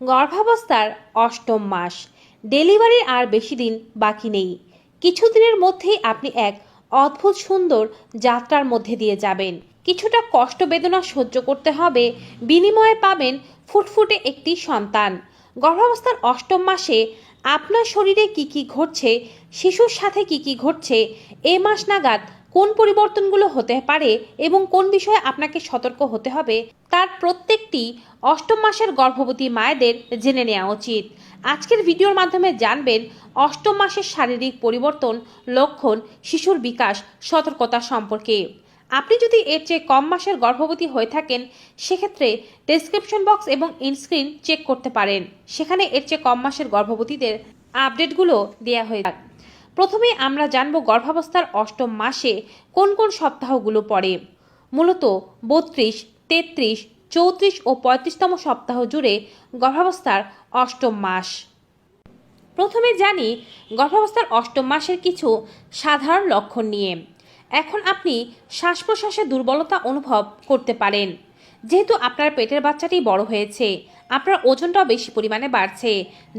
গর্ভাবস্থার অষ্টম মাস। ডেলিভারির আর বেশি দিন বাকি নেই। কিছুদিনের মধ্যেই আপনি এক অদ্ভুত সুন্দর যাত্রার মধ্যে দিয়ে যাবেন। কিছুটা কষ্ট বেদনা সহ্য করতে হবে। বিনিময়ে পাবেন ফুটফুটে একটি সন্তান। গর্ভাবস্থার অষ্টম মাসে আপনার শরীরে কি কি ঘটছে, শিশুর সাথে কি কি ঘটছে, এ মাস নাগাদ কোন পরিবর্তনগুলো হতে পারে এবং কোন বিষয়ে আপনাকে সতর্ক হতে হবে, তার প্রত্যেকটি অষ্টম মাসের গর্ভবতী মায়েদের জেনে নেওয়া উচিত। আজকের ভিডিওর মাধ্যমে জানবেন, অষ্টম মাসের শারীরিক পরিবর্তন, লক্ষণ, শিশুর বিকাশ, সতর্কতা সম্পর্কে। আপনি যদি এর চেয়ে কম মাসের গর্ভবতী হয়ে থাকেন, সেক্ষেত্রে ডেসক্রিপশন বক্স এবং ইনস্ক্রিন চেক করতে পারেন। সেখানে এর চেয়ে কম মাসের গর্ভবতীদের আপডেটগুলো দেওয়া হয়ে থাকে। প্রথমে আমরা জানব গর্ভাবস্থার অষ্টম মাসে কোন কোন সপ্তাহগুলো পড়ে। মূলত বত্রিশ, তেত্রিশ চৌত্রিশ ও পঁয়ত্রিশতম সপ্তাহ জুড়ে গর্ভাবস্থার অষ্টম মাস। প্রথমে জানি গর্ভাবস্থার অষ্টম মাসের কিছু সাধারণ লক্ষণ নিয়ে। এখন আপনি শ্বাস প্রশ্বাসে দুর্বলতা অনুভব করতে পারেন। যেহেতু আপনার পেটের বাচ্চাটি বড় হয়েছে, আপনার ওজনটাও বেশি পরিমাণে বাড়ছে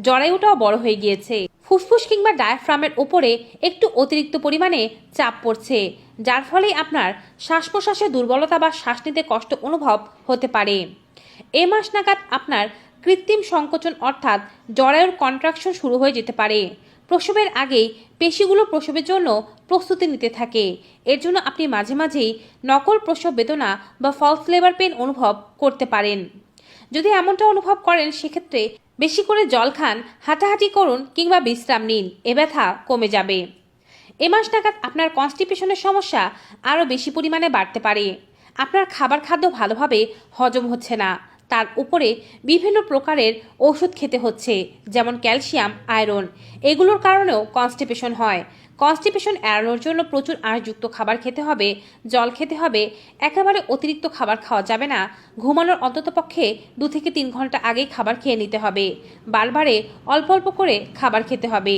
জরায়ুটাও বড় হয়ে গিয়েছে। ফুসফুস কিংবা ডায়াফ্রামের উপরে একটু অতিরিক্ত পরিমাণে চাপ পড়ছে, যার ফলে আপনার শ্বাস প্রশ্বাসে দুর্বলতা বা শ্বাস নিতে কষ্ট অনুভব হতে পারে। এ মাস নাগাদ আপনার কৃত্রিম সংকোচন অর্থাৎ জরায়ুর কন্ট্রাকশন শুরু হয়ে যেতে পারে। প্রসবের আগেই পেশিগুলো প্রসবের জন্য প্রস্তুতি নিতে থাকে। এর জন্য আপনি মাঝে মাঝেই নকল প্রসব বেদনা বা ফলস লেবার পেন অনুভব করতে পারেন। যদি এমনটা অনুভব করেন, সেক্ষেত্রে বেশি করে জল খান, হাঁটাহাঁটি করুন কিংবা বিশ্রাম নিন, এ ব্যথা কমে যাবে। এ মাস নাগাদ আপনার কনস্টিপেশনের সমস্যা আরও বেশি পরিমাণে বাড়তে পারে। আপনার খাবার খাদ্য ভালোভাবে হজম হচ্ছে না। তার উপরে বিভিন্ন প্রকারের ওষুধ খেতে হচ্ছে, যেমন ক্যালসিয়াম, আয়রন। এগুলোর কারণেও কনস্টিপেশন হয়। কনস্টিপেশন এড়ানোর জন্য প্রচুর আঁশযুক্ত খাবার খেতে হবে, জল খেতে হবে, একেবারে অতিরিক্ত খাবার খাওয়া যাবে না। ঘুমানোর অন্ততপক্ষে দু থেকে তিন ঘণ্টা আগেই খাবার খেয়ে নিতে হবে। বারবারে অল্প অল্প করে খাবার খেতে হবে।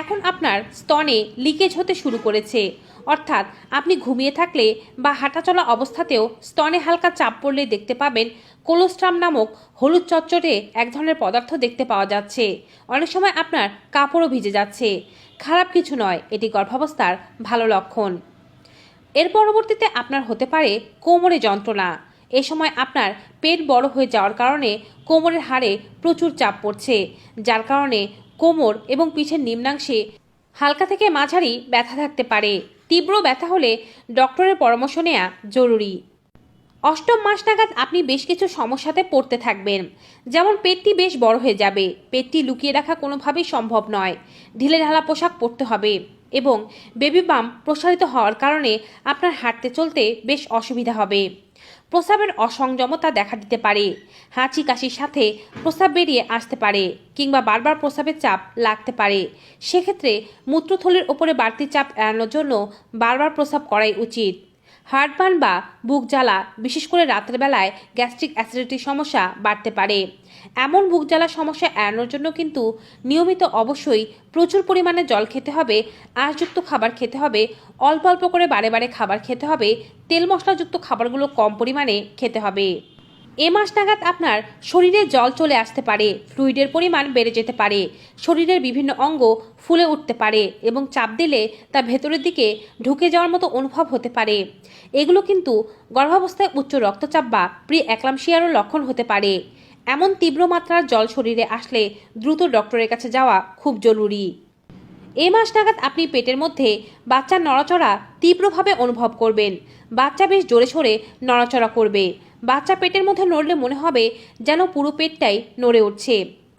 এখন আপনার স্তনে লিকেজ হতে শুরু করেছে। অর্থাৎ আপনি ঘুমিয়ে থাকলে বা হাঁটাচলা অবস্থাতেও স্তনে হালকা চাপ পড়লে দেখতে পাবেন কোলোস্ট্রাম নামক হলুদ চচ্চটে এক ধরনের পদার্থ দেখতে পাওয়া যাচ্ছে। অনেক সময় আপনার কাপড়ও ভিজে যাচ্ছে। খারাপ কিছু নয়, এটি গর্ভাবস্থার ভালো লক্ষণ। এর পরবর্তীতে আপনার হতে পারে কোমরে যন্ত্রণা। এ সময় আপনার পেট বড় হয়ে যাওয়ার কারণে কোমরের হাড়ে প্রচুর চাপ পড়ছে, যার কারণে কোমর এবং পিঠের নিম্নাংশে হালকা থেকে মাঝারি ব্যথা থাকতে পারে। তীব্র ব্যথা হলে ডক্টরের পরামর্শ নেওয়া জরুরি। অষ্টম মাস নাগাদ আপনি বেশ কিছু সমস্যাতে পড়তে থাকবেন। যেমন পেটটি বেশ বড় হয়ে যাবে, পেটটি লুকিয়ে রাখা কোনোভাবেই সম্ভব নয়। ঢিলে ঢালা পোশাক পরতে হবে এবং বেবি বাম প্রসারিত হওয়ার কারণে আপনার হাঁটতে চলতে বেশ অসুবিধা হবে। প্রস্রাবের অসংযমতা দেখা দিতে পারে, হাঁচি কাশির সাথে প্রস্রাব বেরিয়ে আসতে পারে কিংবা বারবার প্রস্রাবের চাপ লাগতে পারে। সেক্ষেত্রে মূত্রথলির ওপরে বাড়তি চাপ এড়ানোর জন্য বারবার প্রস্রাব করাই উচিত। হার্টবার্ন বা বুক জ্বালা, বিশেষ করে রাতের বেলায় গ্যাস্ট্রিক অ্যাসিডিটির সমস্যা বাড়তে পারে। এমন বুক জ্বালা সমস্যা এড়ানোর জন্য কিন্তু নিয়মিত অবশ্যই প্রচুর পরিমাণে জল খেতে হবে, আঁশযুক্ত খাবার খেতে হবে, অল্প অল্প করে বারে বারে খাবার খেতে হবে, তেল মশলাযুক্ত খাবারগুলো কম পরিমাণে খেতে হবে। এ মাস নাগাদ আপনার শরীরে জল চলে আসতে পারে ফ্লুইডের পরিমাণ বেড়ে যেতে পারে, শরীরের বিভিন্ন অঙ্গ ফুলে উঠতে পারে এবং চাপ দিলে তা ভেতরের দিকে ঢুকে যাওয়ার মতো অনুভব হতে পারে। এগুলো কিন্তু গর্ভাবস্থায় উচ্চ রক্তচাপ বা প্রি অ্যাক্লামশিয়ারও লক্ষণ হতে পারে। এমন তীব্র মাত্রার জল শরীরে আসলে দ্রুত ডক্টরের কাছে যাওয়া খুব জরুরি। এ মাস নাগাদ আপনি পেটের মধ্যে বাচ্চার নড়াচড়া তীব্রভাবে অনুভব করবেন। বাচ্চা বেশ জোরে সোরে নড়াচড়া করবে। বাচ্চা পেটের মধ্যে নড়লে মনে হবে যেন পুরো পেটটাই নড়ে উঠছে।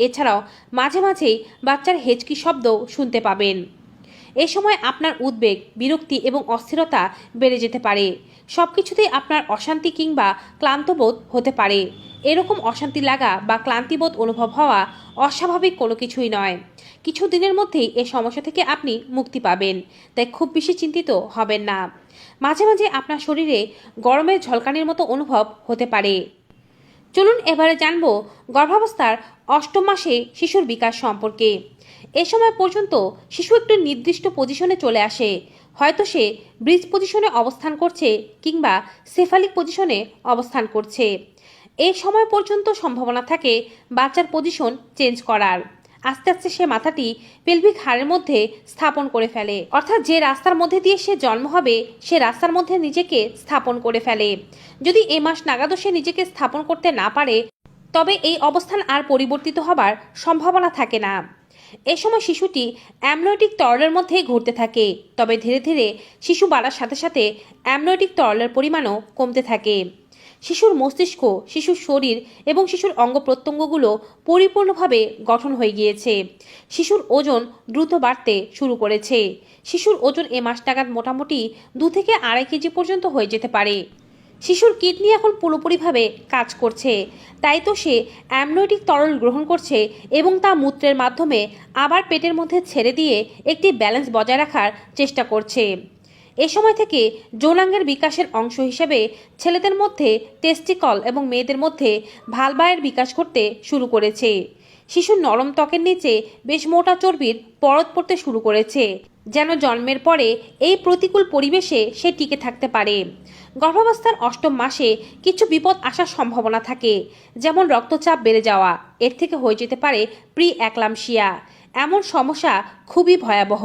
এছাড়াও মাঝে মাঝেই বাচ্চার হেঁচকি শব্দ শুনতে পাবেন। এ সময় আপনার উদ্বেগ, বিরক্তি এবং অস্থিরতা বেড়ে যেতে পারে। সব কিছুতেই আপনার অশান্তি কিংবা ক্লান্তবোধ হতে পারে। এরকম অশান্তি লাগা বা ক্লান্তিবোধ অনুভব হওয়া অস্বাভাবিক কোনো কিছুই নয়। কিছু দিনের মধ্যেই এ সমস্যা থেকে আপনি মুক্তি পাবেন, তাই খুব বেশি চিন্তিত হবেন না। মাঝে মাঝে আপনার শরীরে গরমের ঝলকানির মতো অনুভব হতে পারে। চলুন এবারে জানব গর্ভাবস্থার অষ্টম মাসে শিশুর বিকাশ সম্পর্কে। এ সময় পর্যন্ত শিশু একটি নির্দিষ্ট পজিশনে চলে আসে। হয়তো সে ব্রিজ পজিশনে অবস্থান করছে কিংবা সেফালিক পজিশনে অবস্থান করছে। এই সময় পর্যন্ত সম্ভাবনা থাকে বাচ্চার পজিশন চেঞ্জ করার। আস্তে আস্তে সে মাথাটি পেলভিক হাড়ের মধ্যে স্থাপন করে ফেলে। অর্থাৎ যে রাস্তার মধ্যে দিয়ে সে জন্ম হবে, সে রাস্তার মধ্যে নিজেকে স্থাপন করে ফেলে। যদি এ মাস নাগাদও সে নিজেকে স্থাপন করতে না পারে, তবে এই অবস্থান আর পরিবর্তিত হবার সম্ভাবনা থাকে না। এ সময় শিশুটি অ্যামনোটিক তরলের মধ্যে ঘুরতে থাকে, তবে ধীরে ধীরে শিশু বাড়ার সাথে সাথে অ্যামনোটিক তরলের পরিমাণও কমতে থাকে। শিশুর মস্তিষ্ক, শিশুর শরীর এবং শিশুর অঙ্গ প্রত্যঙ্গগুলো পরিপূর্ণভাবে গঠন হয়ে গিয়েছে। শিশুর ওজন দ্রুত বাড়তে শুরু করেছে। শিশুর ওজন এ মাস নাগাদ মোটামুটি দু থেকে আড়াই কেজি পর্যন্ত হয়ে যেতে পারে। শিশুর কিডনি এখন পুরোপুরিভাবে কাজ করছে। তাই তো সে অ্যামনোটিক তরল গ্রহণ করছে এবং তা মূত্রের মাধ্যমে আবার পেটের মধ্যে ছেড়ে দিয়ে একটি ব্যালেন্স বজায় রাখার চেষ্টা করছে। এ সময় থেকে যৌনাঙ্গের বিকাশের অংশ হিসেবে ছেলেদের মধ্যে টেস্টিকল এবং মেয়েদের মধ্যে ভালবায়ের বিকাশ করতে শুরু করেছে। শিশুর নরম ত্বকের নিচে বেশ মোটা চর্বির পরত পড়তে শুরু করেছে, যেন জন্মের পরে এই প্রতিকূল পরিবেশে সে টিকে থাকতে পারে। গর্ভাবস্থার অষ্টম মাসে কিছু বিপদ আসার সম্ভাবনা থাকে, যেমন রক্তচাপ বেড়ে যাওয়া, এর থেকে হয়ে যেতে পারে প্রি অ্যাক্লামশিয়া এমন সমস্যা খুবই ভয়াবহ।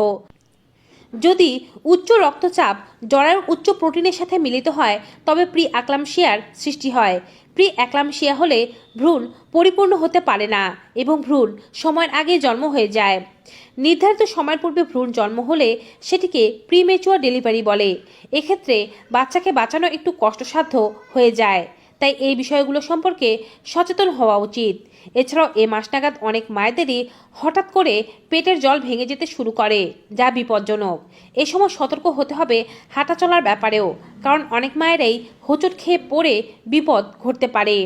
যদি উচ্চ রক্তচাপ জরায়ুর উচ্চ প্রোটিনের সাথে মিলিত হয়, তবে প্রি অ্যাক্লামশিয়ার সৃষ্টি হয়। প্রি অ্যাক্লামশিয়া হলে ভ্রূণ পরিপূর্ণ হতে পারে না এবং ভ্রূণ সময়ের আগে জন্ম হয়ে যায়। নির্ধারিত সময়ের পূর্বে ভ্রূণ জন্ম হলে সেটিকে প্রিমেচুয়ার ডেলিভারি বলে। এক্ষেত্রে বাচ্চাকে বাঁচানো একটু কষ্টসাধ্য হয়ে যায়। তাই এই বিষয়গুলো সম্পর্কে সচেতন হওয়া উচিত। এছাড়াও এ মাস নাগাদ অনেক মায়েদেরই হঠাৎ করে পেটের জল ভেঙে যেতে শুরু করে, যা বিপজ্জনক। এ সময় সতর্ক হতে হবে হাঁটা চলার ব্যাপারেও, কারণ অনেক মায়েরাই হোঁচট খেয়ে পড়ে বিপদ ঘটতে পারে।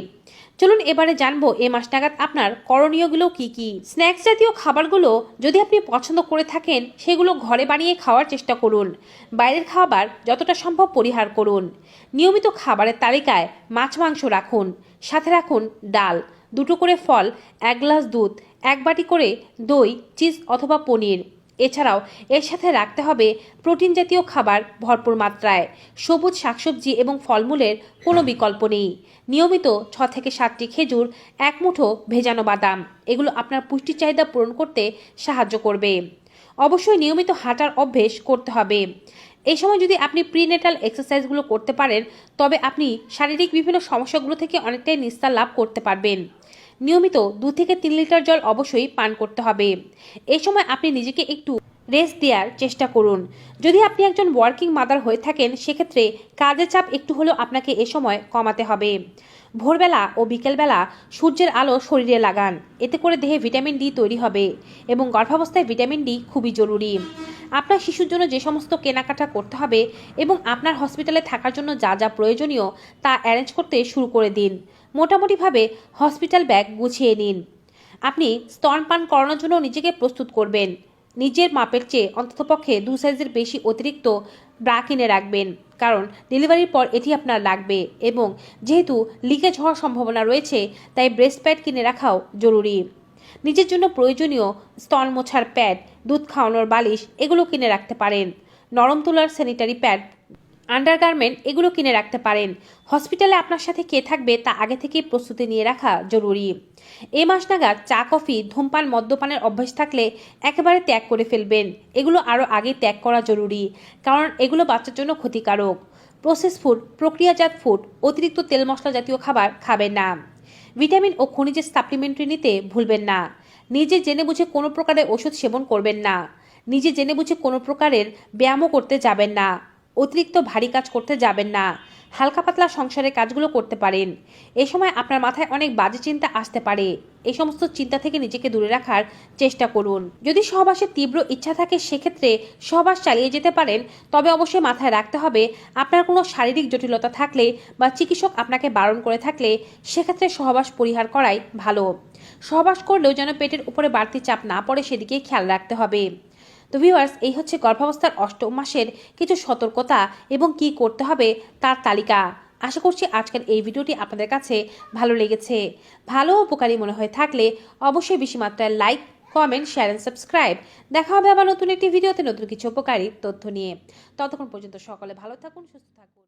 চলুন এবারে জানব এ মাস নাগাদ আপনার করণীয়গুলো কি কি। স্ন্যাক্স জাতীয় খাবারগুলো যদি আপনি পছন্দ করে থাকেন, সেগুলো ঘরে বানিয়ে খাওয়ার চেষ্টা করুন। বাইরের খাবার যতটা সম্ভব পরিহার করুন। নিয়মিত খাবারের তালিকায় মাছ মাংস রাখুন। সাথে রাখুন ডাল। দুটো করে ফল, এক গ্লাস দুধ, এক বাটি করে দই, চিজ অথবা পনির। এছাড়াও এর সাথে রাখতে হবে প্রোটিন জাতীয় খাবার ভরপুর মাত্রায়। সবুজ শাকসবজি এবং ফলমূলের কোনো বিকল্প নেই। নিয়মিত ছ থেকে সাতটি খেজুর, এক মুঠো ভেজানো বাদাম, এগুলো আপনার পুষ্টি চাহিদা পূরণ করতে সাহায্য করবে। অবশ্যই নিয়মিত হাঁটার অভ্যেস করতে হবে। এই সময় যদি আপনি প্রিনেটাল এক্সারসাইজগুলো করতে পারেন, তবে আপনি শারীরিক বিভিন্ন সমস্যাগুলো থেকে অনেকটাই নিস্তার লাভ করতে পারবেন। নিয়মিত দু থেকে তিন লিটার জল অবশ্যই পান করতে হবে। এই সময় আপনি নিজেকে একটু রেস্ট দেওয়ার চেষ্টা করুন। যদি আপনি একজন ওয়ার্কিং মাদার হয়ে থাকেন, সেক্ষেত্রে কাজের চাপ একটু হলেও আপনাকে এ সময় কমাতে হবে। ভোরবেলা ও বিকেলবেলা সূর্যের আলো শরীরে লাগান। এতে করে দেহে ভিটামিন ডি তৈরি হবে এবং গর্ভাবস্থায় ভিটামিন ডি খুবই জরুরি। আপনার শিশুর জন্য যে সমস্ত কেনাকাটা করতে হবে এবং আপনার হসপিটালে থাকার জন্য যা যা প্রয়োজনীয় তা অ্যারেঞ্জ করতে শুরু করে দিন। মোটামুটিভাবে হসপিটাল ব্যাগ গুছিয়ে নিন। আপনি স্তনপান করানোর জন্য নিজেকে প্রস্তুত করবেন। নিজের মাপের চেয়ে অন্ততপক্ষে দু সাইজের বেশি অতিরিক্ত ব্রা কিনে রাখবেন, কারণ ডেলিভারির পর এটি আপনার লাগবে এবং যেহেতু লিকেজ হওয়ার সম্ভাবনা রয়েছে, তাই ব্রেস্ট প্যাড কিনে রাখাও জরুরি। নিজের জন্য প্রয়োজনীয় স্তন মোছার প্যাড, দুধ খাওয়ানোর বালিশ, এগুলো কিনে রাখতে পারেন। নরম তোলার স্যানিটারি প্যাড আন্ডারগার্মেন্ট এগুলো কিনে রাখতে পারেন। হসপিটালে আপনার সাথে কে থাকবে তা আগে থেকেই প্রস্তুতি নিয়ে রাখা জরুরি। এ মাস নাগাদ চা, কফি, ধূমপান, মদ্যপানের অভ্যাস থাকলে একেবারে ত্যাগ করে ফেলবেন। এগুলো আরও আগে ত্যাগ করা জরুরি, কারণ এগুলো বাচ্চার জন্য ক্ষতিকারক। প্রসেস ফুড প্রক্রিয়াজাত ফুড অতিরিক্ত তেল মশলা জাতীয় খাবার খাবেন না। ভিটামিন ও খনিজের সাপ্লিমেন্টারি নিতে ভুলবেন না। নিজে জেনে বুঝে কোনো প্রকারের ওষুধ সেবন করবেন না। নিজে জেনে বুঝে কোনো প্রকারের ব্যায়ামও করতে যাবেন না। অতিরিক্ত ভারী কাজ করতে যাবেন না। হালকা পাতলা সংসারের কাজগুলো করতে পারেন। এই সময় আপনার মাথায় অনেক বাজে চিন্তা আসতে পারে। এই সমস্ত চিন্তা থেকে নিজেকে দূরে রাখার চেষ্টা করুন। যদি সহবাসের তীব্র ইচ্ছা থাকে, সেক্ষেত্রে সহবাস চালিয়ে যেতে পারেন। তবে অবশ্যই মাথায় রাখতে হবে, আপনার কোনো শারীরিক জটিলতা থাকলে বা চিকিৎসক আপনাকে বারণ করে থাকলে, সেক্ষেত্রে সহবাস পরিহার করাই ভালো। সহবাস করলেও যেন পেটের উপরে বাড়তি চাপ না পড়ে সেদিকে খেয়াল রাখতে হবে। তো ভিউয়ার্স এই হচ্ছে গর্ভাবস্থার অষ্টম মাসের কিছু সতর্কতা এবং কি করতে হবে তার তালিকা। আশা করছি আজকের এই ভিডিওটি আপনাদের কাছে ভালো লেগেছে। ভালো উপকারী মনে হয়ে থাকলে অবশ্যই বেশি মাত্রায় like comment share and subscribe দেখা হবে আবার নতুন একটি ভিডিওতে নতুন কিছু উপকারী তথ্য নিয়ে। ততক্ষণ পর্যন্ত সকলে ভালো থাকুন, সুস্থ থাকুন।